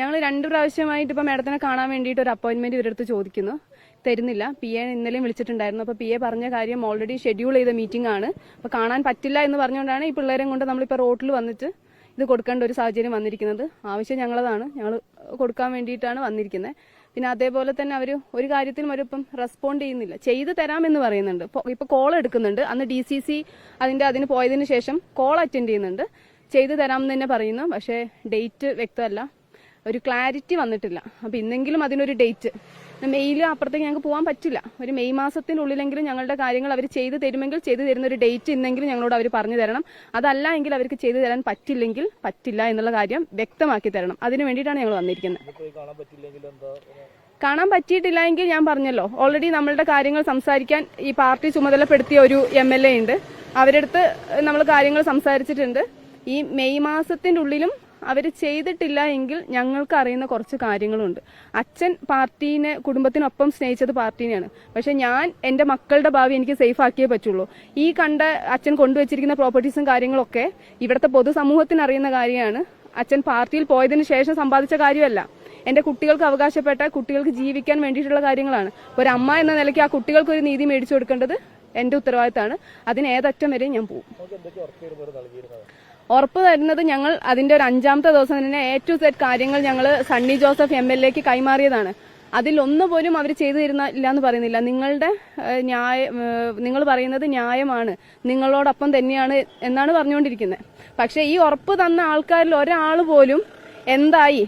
ഞങ്ങൾ രണ്ട് പ്രാവശ്യമായിട്ട് ഇപ്പൊ മാഡത്തിനെ കാണാൻ വേണ്ടിയിട്ട് ഒരു അപ്പോയിന്റ്മെന്റ് ഇവരടുത്ത് ചോദിക്കുന്നു. തരുന്നില്ല. പി എ ഇന്നലെയും വിളിച്ചിട്ടുണ്ടായിരുന്നു. അപ്പൊ പി എ പറഞ്ഞ കാര്യം ഓൾറെഡി ഷെഡ്യൂൾ ചെയ്ത മീറ്റിംഗ് ആണ്. അപ്പൊ കാണാൻ പറ്റില്ല എന്ന് പറഞ്ഞുകൊണ്ടാണ് ഈ പിള്ളേരെ കൊണ്ട് നമ്മളിപ്പോ റോട്ടിൽ വന്നിട്ട് ഇത് കൊടുക്കേണ്ട ഒരു സാഹചര്യം വന്നിരിക്കുന്നത്. ആവശ്യം ഞങ്ങളതാണ്. ഞങ്ങൾ കൊടുക്കാൻ വേണ്ടിയിട്ടാണ് വന്നിരിക്കുന്നത് പിന്നെ അതേപോലെ തന്നെ അവർ ഒരു കാര്യത്തിലും അവരിപ്പം റെസ്പോണ്ട് ചെയ്യുന്നില്ല. ചെയ്തു തരാമെന്ന് പറയുന്നുണ്ട്. ഇപ്പൊ കോൾ എടുക്കുന്നുണ്ട്. അന്ന് ഡി സി സി അതിന്റെ അതിന് പോയതിനു ശേഷം കോൾ അറ്റൻഡ് ചെയ്യുന്നുണ്ട്. ചെയ്തു തരാമെന്ന് തന്നെ പറയുന്നു. പക്ഷേ ഡേറ്റ് വ്യക്തമല്ല. ഒരു ക്ലാരിറ്റി വന്നിട്ടില്ല. അപ്പൊ ഇന്നെങ്കിലും അതിനൊരു ഡേറ്റ് മെയ്യിൽ അപ്പുറത്തേക്ക് ഞങ്ങൾക്ക് പോകാൻ പറ്റില്ല. ഒരു മെയ് മാസത്തിനുള്ളിലെങ്കിലും ഞങ്ങളുടെ കാര്യങ്ങൾ അവർ ചെയ്തു തരുമെങ്കിൽ ചെയ്തു തരുന്ന ഒരു ഡേറ്റ് ഇന്നെങ്കിലും ഞങ്ങളോട് അവർ പറഞ്ഞു തരണം. അതല്ല എങ്കിൽ അവർക്ക് ചെയ്തു തരാൻ പറ്റില്ലെങ്കിൽ പറ്റില്ല എന്നുള്ള കാര്യം വ്യക്തമാക്കി തരണം. അതിനു വേണ്ടിയിട്ടാണ് ഞങ്ങൾ വന്നിരിക്കുന്നത്. കാണാൻ പറ്റിയിട്ടില്ല എങ്കിൽ ഞാൻ പറഞ്ഞല്ലോ. ഓൾറെഡി നമ്മളുടെ കാര്യങ്ങൾ സംസാരിക്കാൻ ഈ പാർട്ടി ചുമതലപ്പെടുത്തിയ ഒരു എം എൽ എ ഉണ്ട്. അവരടുത്ത് നമ്മൾ കാര്യങ്ങൾ സംസാരിച്ചിട്ടുണ്ട്. ഈ മെയ് മാസത്തിന്റെ ഉള്ളിലും അവർ ചെയ്തിട്ടില്ല എങ്കിൽ ഞങ്ങൾക്ക് അറിയുന്ന കുറച്ച് കാര്യങ്ങളുണ്ട്. അച്ഛൻ പാർട്ടീനെ കുടുംബത്തിനൊപ്പം സ്നേഹിച്ചത് പാർട്ടീനെയാണ്. പക്ഷെ ഞാൻ എന്റെ മക്കളുടെ ഭാവി എനിക്ക് സേഫ് ആക്കിയേ പറ്റുള്ളൂ. ഈ കണ്ട അച്ഛൻ കൊണ്ടുവച്ചിരിക്കുന്ന പ്രോപ്പർട്ടീസും കാര്യങ്ങളൊക്കെ ഇവിടുത്തെ പൊതുസമൂഹത്തിന് അറിയുന്ന കാര്യമാണ്. അച്ഛൻ പാർട്ടിയിൽ പോയതിനു ശേഷം സമ്പാദിച്ച കാര്യമല്ല. എന്റെ കുട്ടികൾക്ക് അവകാശപ്പെട്ട കുട്ടികൾക്ക് ജീവിക്കാൻ വേണ്ടിയിട്ടുള്ള കാര്യങ്ങളാണ്. ഒരു അമ്മ എന്ന നിലയ്ക്ക് ആ കുട്ടികൾക്ക് ഒരു നീതി മേടിച്ചു കൊടുക്കേണ്ടത് എന്റെ ഉത്തരവാദിത്തമാണ്. അതിന് ഏതറ്റം വരെയും ഞാൻ പോകും ഉറപ്പ് തരുന്നത് ഞങ്ങൾ അതിന്റെ ഒരു അഞ്ചാമത്തെ ദിവസം തന്നെ എ ടു സെറ്റ് കാര്യങ്ങൾ ഞങ്ങൾ സണ്ണി ജോസഫ് എം എൽ എക്ക് കൈമാറിയതാണ്. അതിൽ ഒന്ന് പോലും അവർ ചെയ്തു തരുന്ന ഇല്ലാന്ന് പറയുന്നില്ല. നിങ്ങളുടെ ന്യായ നിങ്ങൾ പറയുന്നത് ന്യായമാണ്. നിങ്ങളോടൊപ്പം തന്നെയാണ് എന്നാണ് പറഞ്ഞുകൊണ്ടിരിക്കുന്നത്. പക്ഷേ ഈ ഉറപ്പ് തന്ന ആൾക്കാരിൽ ഒരാൾ പോലും എന്തായി?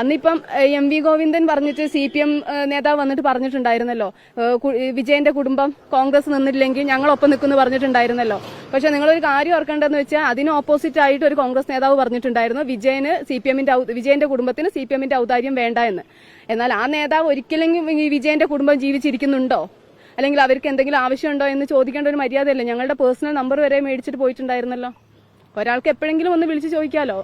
അന്നിപ്പം എം വി ഗോവിന്ദൻ പറഞ്ഞിട്ട് സി പി എം നേതാവ് വന്നിട്ട് പറഞ്ഞിട്ടുണ്ടായിരുന്നല്ലോ. വിജയന്റെ കുടുംബം കോൺഗ്രസ് നിന്നില്ലെങ്കിൽ ഞങ്ങളൊപ്പം നിൽക്കുന്നു പറഞ്ഞിട്ടുണ്ടായിരുന്നല്ലോ. പക്ഷെ നിങ്ങളൊരു കാര്യം ഓർക്കേണ്ടതെന്ന് വെച്ചാൽ അതിന് ഓപ്പോസിറ്റ് ആയിട്ട് ഒരു കോൺഗ്രസ് നേതാവ് പറഞ്ഞിട്ടുണ്ടായിരുന്നു. വിജയന് സി പി എമ്മിന്റെ വിജയന്റെ കുടുംബത്തിന് സി പി എമ്മിന്റെ ഔദാര്യം വേണ്ട എന്ന്. എന്നാൽ ആ നേതാവ് ഒരിക്കലും ഈ വിജയന്റെ കുടുംബം ജീവിച്ചിരിക്കുന്നുണ്ടോ? അല്ലെങ്കിൽ അവർക്ക് എന്തെങ്കിലും ആവശ്യമുണ്ടോ എന്ന് ചോദിക്കേണ്ട ഒരു മര്യാദയല്ലേ? ഞങ്ങളുടെ പേഴ്സണൽ നമ്പർ വരെ മേടിച്ചിട്ട് പോയിട്ടുണ്ടായിരുന്നല്ലോ. ഒരാൾക്ക് എപ്പോഴെങ്കിലും ഒന്ന് വിളിച്ച് ചോദിക്കാലോ?